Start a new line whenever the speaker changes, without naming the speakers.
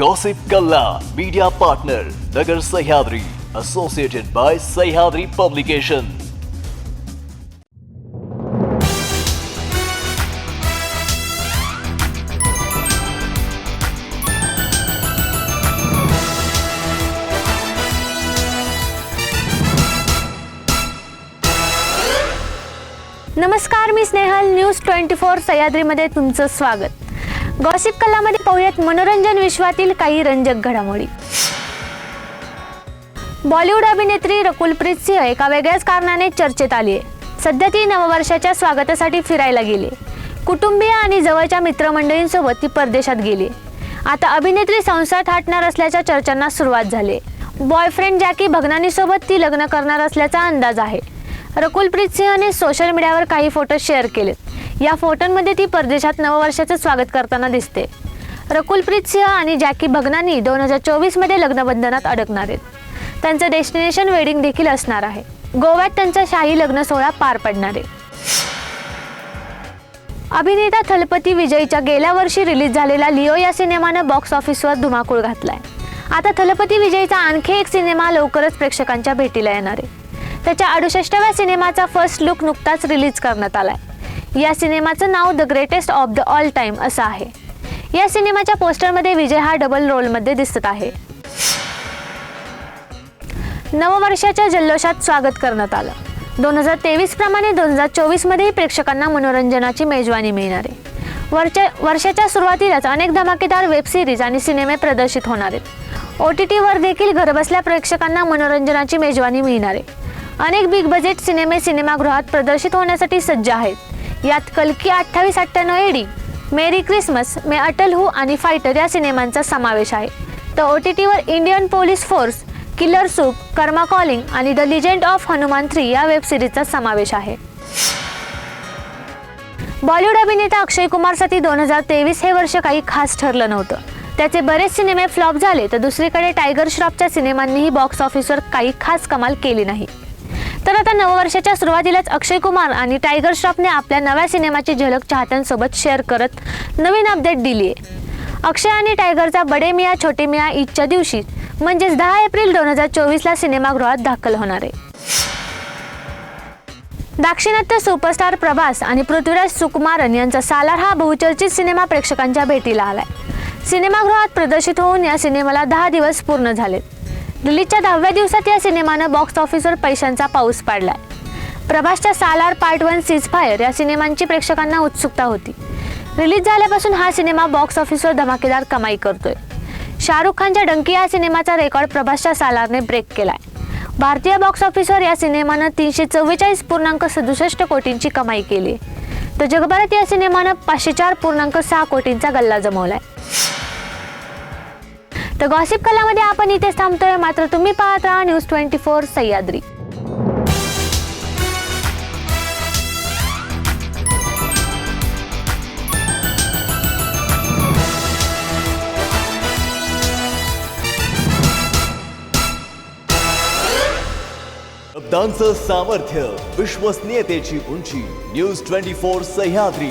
Gossip Kalla media partner Nagar Sahyadri associated by Sahyadri publication
नमस्कार मी Snehal. News twenty four सह्याद्रीमध्ये तुमचं स्वागत. गॉसिप कलामध्ये पाहूयात मनोरंजन विश्वातील काही रंजक घडामोडी. बॉलिवूड अभिनेत्री रकुलप्रीत सिंह एका वेगळ्याच कारणाने चर्चेत आली आहे सध्या ती नववर्षाच्या स्वागतासाठी फिरायला गेली. कुटुंबीय आणि जवळच्या मित्रमंडळींसोबत ती परदेशात गेली. आता अभिनेत्री संसार थाटणार असल्याच्या चर्चांना सुरुवात झाली. बॉयफ्रेंड जॅकी भगनानीसोबत ती लग्न करणार असल्याचा अंदाज आहे. रकुलप्रीत सिंहने सोशल मीडियावर काही फोटो शेअर केलेत. या फोटोंमध्ये ती परदेशात नववर्षाचं स्वागत करताना दिसते. रकुलप्रीत सिंह आणि जॅकी भगनानी दोन हजार चोवीसमध्ये लग्नबंधनात अडकणार आहेत. त्यांचं डेस्टिनेशन वेडिंग देखील असणार आहे. गोव्यात त्यांचा शाही लग्न सोहळा पार पडणार आहे. अभिनेता थलपती विजयच्या गेल्या वर्षी रिलीज झालेला लिओ या सिनेमानं बॉक्स ऑफिसवर धुमाकूळ घातलाय. आता थलपती विजयचा आणखी एक सिनेमा लवकरच प्रेक्षकांच्या भेटीला येणार आहे. त्याच्या अडुसष्टव्या सिनेमाचा फर्स्ट लुक नुकताच रिलीज करण्यात आलाय. या सिनेमाचं नाव the greatest of the all time असं आहे. या सिनेमाच्या पोस्टरमध्ये विजय हा डबल रोलमध्ये दिसत आहे. नववर्षाच्या जल्लोषात स्वागत करण्यात आलं. दोन हजार तेवीस प्रमाणे दोन हजार चोवीसमध्येही प्रेक्षकांना मनोरंजनाची मेजवानी मिळणार. आहे वरच्या वर्षाच्या सुरुवातीलाच अनेक धमाकेदार वेब सिरीज आणि सिनेमे प्रदर्शित होणार आहेत. ओ टी टीवर देखील घरबसल्या प्रेक्षकांना मनोरंजनाची मेजवानी मिळणार आहे. अनेक बिग बजेट सिनेमे सिनेमागृहात प्रदर्शित होण्यासाठी सज्ज आहेत. यात कल्की अठ्ठावीस अठ्ठ्याण्णव AD Merry Christmas Main Atal Hoon आणि फायटर या सिनेमांचा समावेश आहे. तर ओ टी टीवर Indian police force killer soup karma calling आणि the legend of Hanuman three या वेब सिरीजचा समावेश आहे. बॉलिवूड अभिनेता अक्षय कुमारसाठी दोन हजार तेवीस हे वर्ष काही खास ठरलं नव्हतं. त्याचे बरेच सिनेमे फ्लॉप झाले तर दुसरीकडे टायगर श्रॉफच्या सिनेमांनीही बॉक्स ऑफिसवर काही खास कमाल केली नाही. तर आता नववर्षाच्या सुरुवातीलाच अक्षय कुमार आणि टायगर श्रॉफने आपल्या नव्या सिनेमाची झलक चाहत्यांसोबत शेअर करत नवीन अपडेट दिली आहे अक्षय आणि टायगरचा बडे मिया छोटे मिया ईदच्या दिवशी म्हणजेच दहा एप्रिल दोन हजार चोवीसला सिनेमागृहात दाखल होणार आहे. दाक्षिणात्य सुपरस्टार प्रभास आणि पृथ्वीराज सुकुमारन यांचा सालार हा बहुचर्चित सिनेमा प्रेक्षकांच्या भेटीला आलाय. सिनेमागृहात प्रदर्शित होऊन या सिनेमाला दहा दिवस पूर्ण झालेत. रिलीजच्या दहाव्या दिवसात या सिनेमानं बॉक्स ऑफिसवर पैशांचा पाऊस पाडलाय. प्रभासच्या Salaar part one ceasefire या सिनेमांची प्रेक्षकांना उत्सुकता होती. रिलीज झाल्यापासून हा सिनेमा बॉक्स ऑफिसवर धमाकेदार कमाई करतोय. शाहरुख खानच्या डंकी या सिनेमाचा रेकॉर्ड प्रभासच्या सालारने ब्रेक केलाय. भारतीय बॉक्स ऑफिसवर या सिनेमानं तीनशे चव्वेचाळीस पूर्णांक सदुसष्ट कोटींची कमाई केली तर जगभरात या सिनेमानं पाचशे चार पूर्णांक सहा कोटींचा गल्ला जमवलाय. तर गॉसिप कलामध्ये आपण इथेच थांबतोय. मात्र तुम्ही पाहत राहा न्यूज ट्वेंटी फोर सह्याद्री.
शब्दांचं सामर्थ्य विश्वसनीयतेची उंची न्यूज ट्वेंटी फोर सह्याद्री.